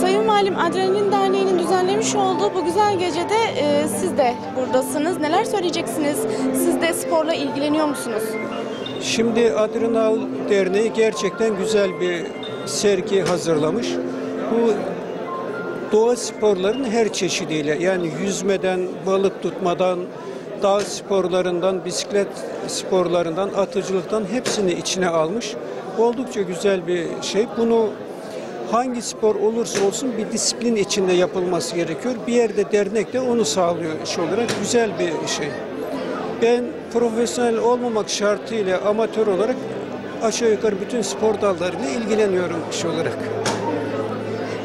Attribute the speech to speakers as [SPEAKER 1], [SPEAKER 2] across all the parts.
[SPEAKER 1] Sayın Valim Adrenalin Derneği'nin düzenlemiş olduğu bu güzel gecede e, siz de buradasınız. Neler söyleyeceksiniz? Siz de sporla ilgileniyor musunuz?
[SPEAKER 2] Şimdi Adrenal Derneği gerçekten güzel bir sergi hazırlamış. Bu doğa sporlarının her çeşidiyle yani yüzmeden, balık tutmadan, dağ sporlarından, bisiklet sporlarından, atıcılıktan hepsini içine almış. Oldukça güzel bir şey. Bunu hangi spor olursa olsun bir disiplin içinde yapılması gerekiyor. Bir yerde dernek de onu sağlıyor iş olarak. Güzel bir şey. Ben profesyonel olmamak şartıyla amatör olarak aşağı yukarı bütün spor dallarıyla ilgileniyorum iş olarak.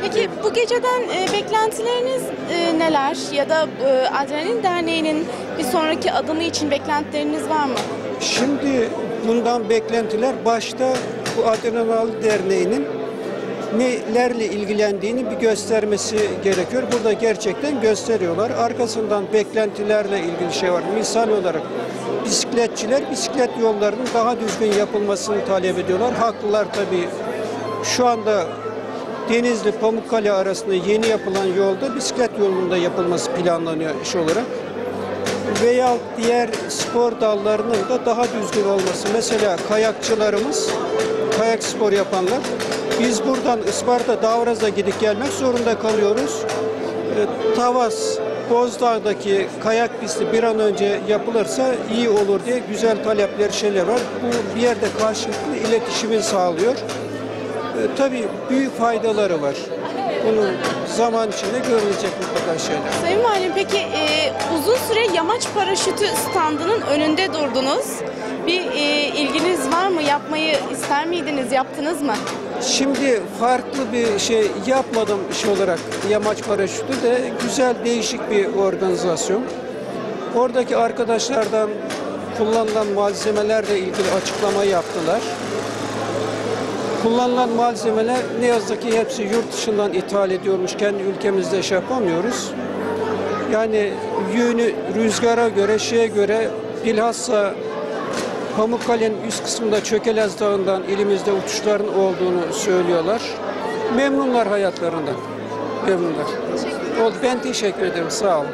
[SPEAKER 1] Peki bu geceden e, beklentileriniz e, neler? Ya da e, Adrenalin Derneği'nin bir sonraki adımı için beklentileriniz var mı?
[SPEAKER 2] Şimdi bundan beklentiler başta bu Adrenal Derneği'nin nelerle ilgilendiğini bir göstermesi gerekiyor. Burada gerçekten gösteriyorlar. Arkasından beklentilerle ilgili şey var. Misal olarak bisikletçiler bisiklet yollarının daha düzgün yapılmasını talep ediyorlar. Haklılar tabii. Şu anda Denizli Pamukkale arasında yeni yapılan yolda bisiklet yolunda yapılması planlanıyor iş olarak veya diğer spor dallarının da daha düzgün olması. Mesela kayakçılarımız, kayak spor yapanlar, biz buradan Isparta Davraz'a gidip gelmek zorunda kalıyoruz. E, Tavas, Bozdağ'daki kayak pisti bir an önce yapılırsa iyi olur diye güzel talepler şeyler var. Bu bir yerde karşılıklı iletişimi sağlıyor. E, tabii büyük faydaları var. Bunun zaman içinde görülecek mutlaka şeyler.
[SPEAKER 1] Sayın Valim peki e, uzun süre yamaç paraşütü standının önünde durdunuz. Bir e, var mı? Yapmayı ister miydiniz? Yaptınız mı?
[SPEAKER 2] Şimdi farklı bir şey yapmadım iş olarak yamaç paraşütü de güzel değişik bir organizasyon. Oradaki arkadaşlardan kullanılan malzemelerle ilgili açıklama yaptılar. Kullanılan malzemeler ne yazık ki hepsi yurt dışından ithal ediyormuş. Kendi ülkemizde şey yapamıyoruz. Yani yönü rüzgara göre, şeye göre bilhassa Pamukkale'nin üst kısmında Çökelez Dağı'ndan elimizde uçuşların olduğunu söylüyorlar. Memnunlar hayatlarından. Memnunlar. Ben teşekkür ederim. Sağ olun.